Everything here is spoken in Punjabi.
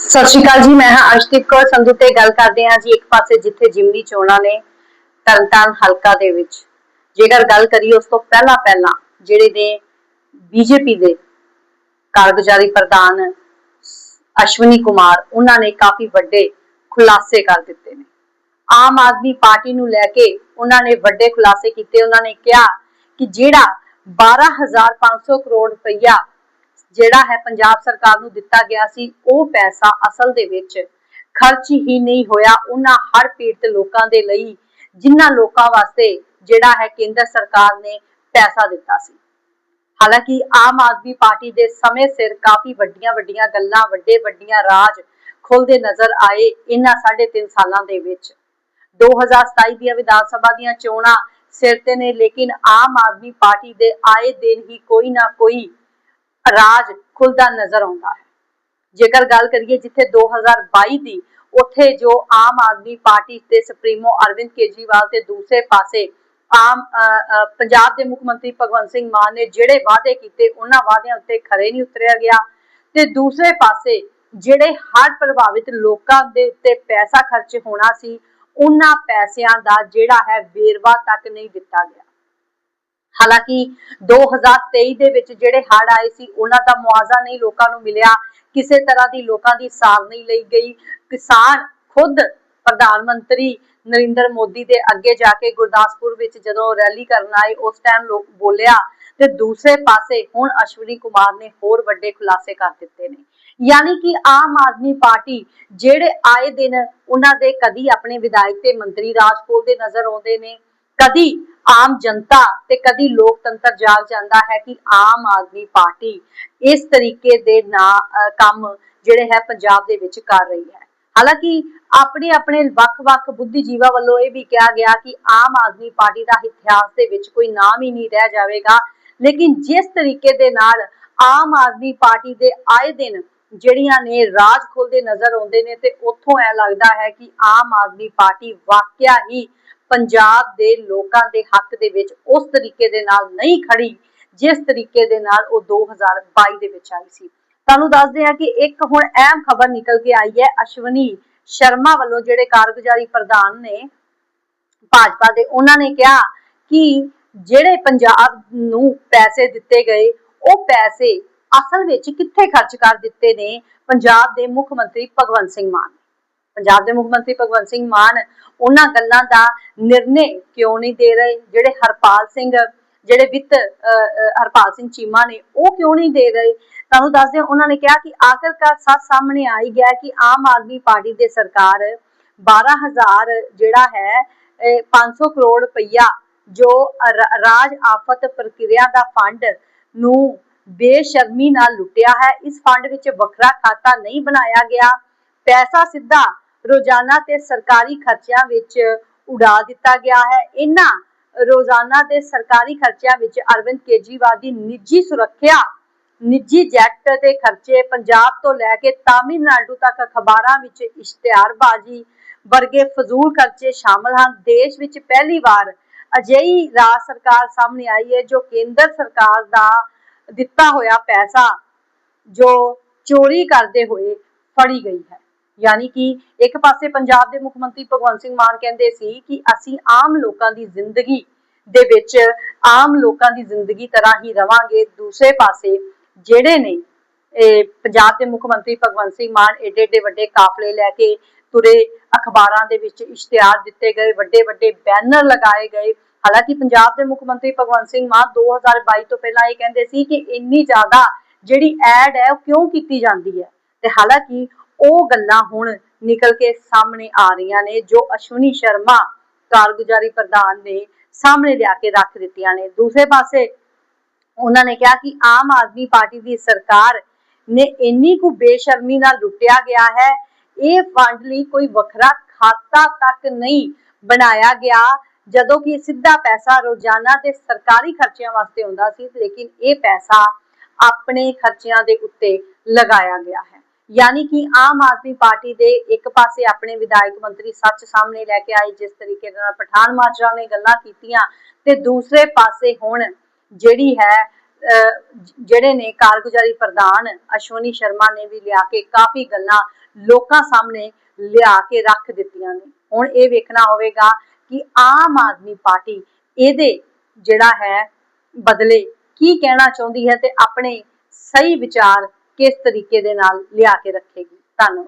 ਸਤਿ ਸ਼੍ਰੀ ਅਕਾਲ ਜੀ, ਮੈਂ ਹਾਂ ਅਰਸ਼ਦੀਪ ਕੌਰ, ਸੰਧੂ ਤੇ ਗੱਲ ਕਰਦੇ ਹਾਂ ਜੀ ਇੱਕ ਪਾਸੇ ਜਿੱਥੇ ਜਿਮਨੀ ਚੋਣਾਂ ਨੇ ਤਰਨਤਾਰਨ ਹਲਕਾ ਦੇ ਵਿੱਚ। ਜੇਕਰ ਗੱਲ ਕਰੀਏ ਉਸ ਤੋਂ ਪਹਿਲਾਂ ਪਹਿਲਾਂ, ਜਿਹੜੇ ਨੇ ਬੀਜੇਪੀ ਦੇ ਕਾਰਗੁਜ਼ਾਰੀ ਪ੍ਰਧਾਨ ਅਸ਼ਵਨੀ ਕੁਮਾਰ, ਉਹਨਾਂ ਨੇ ਕਾਫੀ ਵੱਡੇ ਖੁਲਾਸੇ ਕਰ ਦਿੱਤੇ ਨੇ। ਆਮ ਆਦਮੀ ਪਾਰਟੀ ਨੂੰ ਲੈ ਕੇ ਉਹਨਾਂ ਨੇ ਵੱਡੇ ਖੁਲਾਸੇ ਕੀਤੇ। ਉਹਨਾਂ ਨੇ ਕਿਹਾ ਕਿ ਜਿਹੜਾ 12500 ਕਰੋੜ ਰੁਪਇਆ ਜਿਹੜਾ ਹੈ ਪੰਜਾਬ ਸਰਕਾਰ ਨੂੰ ਦਿੱਤਾ ਗਿਆ ਸੀ, ਉਹ ਪੈਸਾ ਅਸਲ ਦੇ ਵਿੱਚ ਖਰਚ ਹੀ ਨਹੀਂ ਹੋਇਆ। ਉਹਨਾਂ ਹੜ ਪੀੜਤ ਲੋਕਾਂ ਦੇ ਲਈ, ਜਿਨ੍ਹਾਂ ਲੋਕਾਂ ਵਾਸਤੇ ਜਿਹੜਾ ਹੈ ਕੇਂਦਰ ਸਰਕਾਰ ਨੇ ਪੈਸਾ ਦਿੱਤਾ ਸੀ। ਹਾਲਾਂਕਿ ਆਮ ਆਦਮੀ ਪਾਰਟੀ ਦੇ ਸਮੇਂ ਸਿਰ ਕਾਫੀ ਵੱਡੀਆਂ ਵੱਡੀਆਂ ਗੱਲਾਂ, ਵੱਡੇ ਵੱਡੀਆਂ ਰਾਜ ਖੁੱਲਦੇ ਨਜ਼ਰ ਆਏ ਇਹਨਾਂ 3.5 ਸਾਲਾਂ ਦੇ ਵਿੱਚ। 2027 ਦੀਆਂ ਵਿਧਾਨ ਸਭਾ ਦੀਆਂ ਚੋਣਾਂ ਸਿਰ ਤੇ ਨੇ, ਲੇਕਿਨ ਆਮ ਆਦਮੀ ਪਾਰਟੀ ਦੇ ਆਏ ਦਿਨ ਹੀ ਕੋਈ ਨਾ ਕੋਈ ਰਾਜ ਖੁੱਲਦਾ ਨਜ਼ਰ ਆਉਂਦਾ ਹੈ। ਜੇਕਰ ਗੱਲ ਕਰੀਏ ਜਿੱਥੇ 2022 ਦੀ ਉੱਥੇ ਜੋ ਆਮ ਆਦਮੀ ਪਾਰਟੀ ਤੇ ਸੁਪਰੀਮੋ ਅਰਵਿੰਦ ਕੇਜਰੀਵਾਲ ਤੇ ਦੂਸਰੇ ਪਾਸੇ ਆਮ ਪੰਜਾਬ ਦੇ ਮੁੱਖ ਮੰਤਰੀ ਭਗਵੰਤ ਸਿੰਘ ਮਾਨ ਨੇ ਜਿਹੜੇ ਵਾਅਦੇ ਕੀਤੇ, ਉਹਨਾਂ ਵਾਅਦਿਆਂ ਉੱਤੇ ਖਰੇ ਨਹੀਂ ਉਤਰਿਆ ਗਿਆ। ਤੇ ਦੂਸਰੇ ਪਾਸੇ ਜਿਹੜੇ ਹੜ੍ਹ ਪ੍ਰਭਾਵਿਤ ਲੋਕਾਂ ਦੇ ਉੱਤੇ ਪੈਸਾ ਖਰਚ ਹੋਣਾ ਸੀ, ਉਹਨਾਂ ਪੈਸਿਆਂ ਦਾ ਜਿਹੜਾ ਹੈ ਵੇਰਵਾ ਤੱਕ ਨਹੀਂ ਦਿੱਤਾ ਗਿਆ। ਹਾਲਾਂਕਿ 2023 ਦੇ ਵਿੱਚ ਜਿਹੜੇ ਹੜ੍ਹ ਆਏ ਸੀ, ਉਹਨਾਂ ਦਾ ਮੁਆਵਜ਼ਾ ਨਹੀਂ ਲੋਕਾਂ ਨੂੰ ਮਿਲਿਆ। ਕਿਸੇ ਤਰ੍ਹਾਂ ਦੀ ਲੋਕਾਂ ਦੀ ਸਾਰ ਨਹੀਂ ਲਈ ਗਈ। ਕਿਸਾਨ ਖੁਦ ਪ੍ਰਧਾਨ ਮੰਤਰੀ ਨਰਿੰਦਰ ਮੋਦੀ ਦੇ ਅੱਗੇ ਜਾ ਕੇ ਗੁਰਦਾਸਪੁਰ ਵਿੱਚ ਜਦੋਂ ਰੈਲੀ ਕਰਨ ਆਏ, ਉਸ ਟਾਈਮ ਲੋਕ ਬੋਲਿਆ, ਤੇ ਦੂਸਰੇ ਪਾਸੇ ਹੁਣ ਅਸ਼ਵਨੀ ਕੁਮਾਰ ਨੇ ਹੋਰ ਵੱਡੇ ਖੁਲਾਸੇ ਕਰ ਦਿੱਤੇ ਨੇ। ਯਾਨੀ ਕਿ ਆਮ ਆਦਮੀ ਪਾਰਟੀ ਜਿਹੜੇ ਆਏ ਦਿਨ, ਉਹਨਾਂ ਦੇ ਕਦੀ ਆਪਣੇ ਵਿਧਾਇਕ ਤੇ ਮੰਤਰੀ ਰਾਜ ਖੋਲਦੇ ਨਜ਼ਰ ਆਉਂਦੇ ਨੇ। ਕਦੀ ਆਮ ਜਨਤਾ ਤੇ ਕਦੀ ਲੋਕਤੰਤਰ ਜਾਗ ਜਾਂਦਾ ਹੈ ਕਿ ਆਮ ਆਦਮੀ ਪਾਰਟੀ ਇਸ ਤਰੀਕੇ ਦੇ ਨਾ ਕੰਮ ਜਿਹੜੇ ਹੈ ਪੰਜਾਬ ਦੇ ਵਿੱਚ ਕਰ ਰਹੀ ਹੈ। ਹਾਲਾਂਕਿ ਆਪਣੇ ਆਪਣੇ ਵੱਖ-ਵੱਖ ਬੁੱਧੀਜੀਵਾਂ ਵੱਲੋਂ ਇਹ ਵੀ ਕਿਹਾ ਗਿਆ ਕਿ ਆਮ ਆਦਮੀ ਪਾਰਟੀ ਦਾ ਇਤਿਹਾਸ ਦੇ ਵਿੱਚ ਕੋਈ ਨਾਮ ਹੀ ਨਹੀਂ ਰਹਿ ਜਾਵੇਗਾ। ਲੇਕਿਨ ਜਿਸ ਤਰੀਕੇ ਦੇ ਨਾਲ ਆਮ ਆਦਮੀ ਪਾਰਟੀ ਦੇ ਆਏ ਦਿਨ ਜਿਹੜੀਆਂ ਨੇ ਰਾਜ ਖੁੱਲਦੇ ਨਜ਼ਰ ਆਉਂਦੇ ਨੇ ਤੇ ਉੱਥੋਂ ਐ ਲੱਗਦਾ ਹੈ ਕਿ ਆਮ ਆਦਮੀ ਪਾਰਟੀ ਵਾਕਿਆ ਹੀ ਪੰਜਾਬ ਦੇ ਲੋਕਾਂ ਦੇ ਹੱਕ ਦੇ ਵਿੱਚ ਉਸ ਤਰੀਕੇ ਦੇ ਨਾਲ ਨਹੀਂ ਖੜੀ, ਜਿਸ ਤਰੀਕੇ ਦੇ ਨਾਲ ਉਹ 2022 ਦੇ ਵਿੱਚ ਆਈ ਸੀ। ਤੁਹਾਨੂੰ ਦੱਸਦੇ ਹਾਂ ਕਿ ਇੱਕ ਹੁਣ ਅਹਿਮ ਖਬਰ ਨਿਕਲ ਕੇ ਆਈ ਹੈ, ਅਸ਼ਵਨੀ ਸ਼ਰਮਾ ਵੱਲੋਂ ਜਿਹੜੇ ਕਾਰਗੁਜ਼ਾਰੀ ਪ੍ਰਧਾਨ ਨੇ ਭਾਜਪਾ ਦੇ, ਉਹਨਾਂ ਨੇ ਕਿਹਾ ਕਿ ਜਿਹੜੇ ਪੰਜਾਬ ਨੂੰ ਪੈਸੇ ਦਿੱਤੇ ਗਏ, ਉਹ ਪੈਸੇ ਅਸਲ ਵਿੱਚ ਕਿੱਥੇ ਖਰਚ ਕਰ ਦਿੱਤੇ ਨੇ? ਪੰਜਾਬ ਦੇ ਮੁੱਖ ਮੰਤਰੀ ਭਗਵੰਤ ਸਿੰਘ ਮਾਨ। ਪੰਜਾਬ ਦੇ ਮੁੱਖ ਮੰਤਰੀ ਭਗਵੰਤ ਸਿੰਘ ਮਾਨ ਉਹਨਾਂ ਗੱਲਾਂ ਦਾ ਨਿਰਣੇ ਕਿਉਂ ਨਹੀਂ ਦੇ ਰਹੇ? ਜਿਹੜੇ ਹਰਪਾਲ ਸਿੰਘ, ਜਿਹੜੇ ਵਿੱਤ ਹਰਪਾਲ ਸਿੰਘ ਚੀਮਾ ਨੇ, ਉਹ ਕਿਉਂ ਨਹੀਂ ਦੇ ਰਹੇ? ਤੁਹਾਨੂੰ ਦੱਸਦੇ ਹਾਂ ਉਹਨਾਂ ਨੇ ਕਿਹਾ ਕਿ ਆਖਰਕਾਰ ਸੱਚ ਸਾਹਮਣੇ ਆਈ ਗਿਆ ਕਿ ਆਮ ਆਦਮੀ ਪਾਰਟੀ ਦੇ ਸਰਕਾਰ 12000 ਜਿਹੜਾ ਹੈ, ਇਹ 500 ਕਰੋੜ ਰੁਪਇਆ ਜੋ ਰਾਜ ਆਫਤ ਪ੍ਰਕਿਰਿਆ ਦਾ ਫੰਡ ਨੂੰ ਬੇਸ਼ਰਮੀ ਨਾਲ ਲੁੱਟਿਆ ਹੈ, ਇਸ ਫੰਡ ਵਿੱਚ ਵੱਖਰਾ ਖਾਤਾ ਨਹੀਂ ਬਣਾਇਆ ਗਿਆ। ਪੈਸਾ ਸਿੱਧਾ ਰੋਜ਼ਾਨਾ ਤੇ ਸਰਕਾਰੀ ਖਰਚਿਆਂ ਵਿੱਚ ਉਡਾ ਦਿੱਤਾ ਗਿਆ ਹੈ। ਇਹਨਾਂ ਰੋਜ਼ਾਨਾ ਦੇ ਸਰਕਾਰੀ ਖਰਚਿਆਂ ਵਿੱਚ ਅਰਵਿੰਦ ਕੇਜਰੀਵਾਲ ਦੀ ਨਿੱਜੀ ਸੁਰੱਖਿਆ, ਨਿੱਜੀ ਜੈਟ ਦੇ ਖਰਚੇ ਪੰਜਾਬ ਤੋਂ ਲੈ ਕੇ ਤਾਮਿਲਨਾਡੂ ਤੱਕ ਅਖਬਾਰਾਂ ਵਿੱਚ ਇਸ਼ਤਿਹਾਰਬਾਜ਼ੀ ਵਰਗੇ ਫਜ਼ੂਲ ਖਰਚੇ ਸ਼ਾਮਲ ਹਨ। ਦੇਸ਼ ਵਿੱਚ ਪਹਿਲੀ ਵਾਰ ਅਜਿਹੀ ਰਾਜ ਸਰਕਾਰ ਸਾਹਮਣੇ ਆਈ ਹੈ ਜੋ ਕੇਂਦਰ ਸਰਕਾਰ ਦਾ ਦਿੱਤਾ ਹੋਇਆ ਪੈਸਾ ਜੋ ਚੋਰੀ ਕਰਦੇ ਹੋਏ ਫੜੀ ਗਈ ਹੈ। ਯਾਨੀ ਕਿ ਇੱਕ ਪਾਸੇ ਪੰਜਾਬ ਦੇ ਮੁੱਖ ਮੰਤਰੀ ਭਗਵੰਤ ਸਿੰਘ ਮਾਨ ਕਹਿੰਦੇ ਸੀ ਕਿ ਅਸੀਂ ਆਮ ਲੋਕਾਂ ਦੀ ਜ਼ਿੰਦਗੀ ਦੇ ਵਿੱਚ ਆਮ ਲੋਕਾਂ ਦੀ ਜ਼ਿੰਦਗੀ ਤਰ੍ਹਾਂ ਹੀ ਰਵਾਂਗੇ। ਦੂਸਰੇ ਪਾਸੇ ਜਿਹੜੇ ਨੇ, ਇਹ ਪੰਜਾਬ ਦੇ ਮੁੱਖ ਮੰਤਰੀ ਭਗਵੰਤ ਸਿੰਘ ਮਾਨ ਏਡੇ ਏਡੇ ਵੱਡੇ ਕਾਫਲੇ ਲੈ ਕੇ ਤੁਰੇ ਅਖਬਾਰਾਂ ਦੇ ਵਿੱਚ ਇਸ਼ਤਿਹਾਰ ਦਿੱਤੇ ਗਏ ਵੱਡੇ ਵੱਡੇ ਬੈਨਰ ਲਗਾਏ ਗਏ। ਹਾਲਾਂਕਿ ਪੰਜਾਬ ਦੇ ਮੁੱਖ ਮੰਤਰੀ ਭਗਵੰਤ ਸਿੰਘ ਮਾਨ 2022 ਤੋਂ ਪਹਿਲਾਂ ਇਹ ਕਹਿੰਦੇ ਸੀ ਕਿ ਇੰਨੀ ਜ਼ਿਆਦਾ ਜਿਹੜੀ ਐਡ ਹੈ ਉਹ ਕਿਉਂ ਕੀਤੀ ਜਾਂਦੀ ਹੈ? ਤੇ ਹਾਲਾਂਕਿ ਉਹ ਗੱਲਾਂ ਹੁਣ ਨਿਕਲ ਕੇ ਸਾਹਮਣੇ ਆ ਰਹੀਆਂ ਨੇ ਜੋ ਅਸ਼ਵਨੀ ਸ਼ਰਮਾ ਕਾਰਗੁਜ਼ਾਰੀ ਪ੍ਰਧਾਨ ਨੇ ਸਾਹਮਣੇ ਲਿਆ ਕੇ ਰੱਖ ਦਿੱਤੀਆਂ ਨੇ। ਦੂਸਰੇ ਪਾਸੇ ਉਹਨਾਂ ਨੇ ਕਿਹਾ ਕਿ ਆਮ ਆਦਮੀ ਪਾਰਟੀ ਦੀ ਸਰਕਾਰ ਨੇ ਇੰਨੀ ਕੁ ਬੇਸ਼ਰਮੀ ਨਾਲ ਲੁੱਟਿਆ ਗਿਆ ਹੈ, ਇਹ ਫੰਡ ਲਈ ਕੋਈ ਵੱਖਰਾ ਖਾਤਾ ਤੱਕ ਨਹੀਂ ਬਣਾਇਆ ਗਿਆ, ਜਦੋਂ ਕਿ ਸਿੱਧਾ ਪੈਸਾ ਰੋਜ਼ਾਨਾ ਤੇ ਸਰਕਾਰੀ ਖਰਚਿਆਂ ਵਾਸਤੇ ਹੁੰਦਾ ਸੀ, ਲੇਕਿਨ ਇਹ ਪੈਸਾ ਆਪਣੇ ਖਰਚਿਆਂ ਦੇ ਉੱਤੇ ਲਗਾਇਆ ਗਿਆ ਹੈ। ਯਾਨੀ ਕਿ ਆਮ ਆਦਮੀ ਪਾਰਟੀ ਦੇ ਇੱਕ ਪਾਸੇ ਆਪਣੇ ਵਿਧਾਇਕ ਮੰਤਰੀ ਸੱਚ ਸਾਹਮਣੇ ਲੈ ਕੇ ਆਏ, ਜਿਸ ਤਰੀਕੇ ਨਾਲ ਪਠਾਨ ਮਾਜਰਾ ਨੇ ਗੱਲਾਂ ਕੀਤੀਆਂ, ਤੇ ਦੂਸਰੇ ਪਾਸੇ ਹੁਣ ਜਿਹੜੀ ਹੈ ਜਿਹੜੇ ਨੇ ਕਾਰਗੁਜ਼ਾਰੀ ਪ੍ਰਧਾਨ ਅਸ਼ਵਨੀ ਸ਼ਰਮਾ ਨੇ ਵੀ ਲਿਆ ਕੇ ਕਾਫੀ ਗੱਲਾਂ ਲੋਕਾਂ ਸਾਹਮਣੇ ਲਿਆ ਕੇ ਰੱਖ ਦਿੱਤੀਆਂ ਨੇ। ਹੁਣ ਇਹ ਵੇਖਣਾ ਹੋਵੇਗਾ ਕਿ ਆਮ ਆਦਮੀ ਪਾਰਟੀ ਇਹਦੇ ਜਿਹੜਾ ਹੈ, ਬਦਲੇ ਕੀ ਕਹਿਣਾ ਚਾਹੁੰਦੀ ਹੈ ਤੇ ਆਪਣੇ ਸਹੀ ਵਿਚਾਰ ਕਿਸ ਤਰੀਕੇ ਦੇ ਨਾਲ ਲਿਆ ਕੇ ਰੱਖੇਗੀ? ਧੰਨਵਾਦ।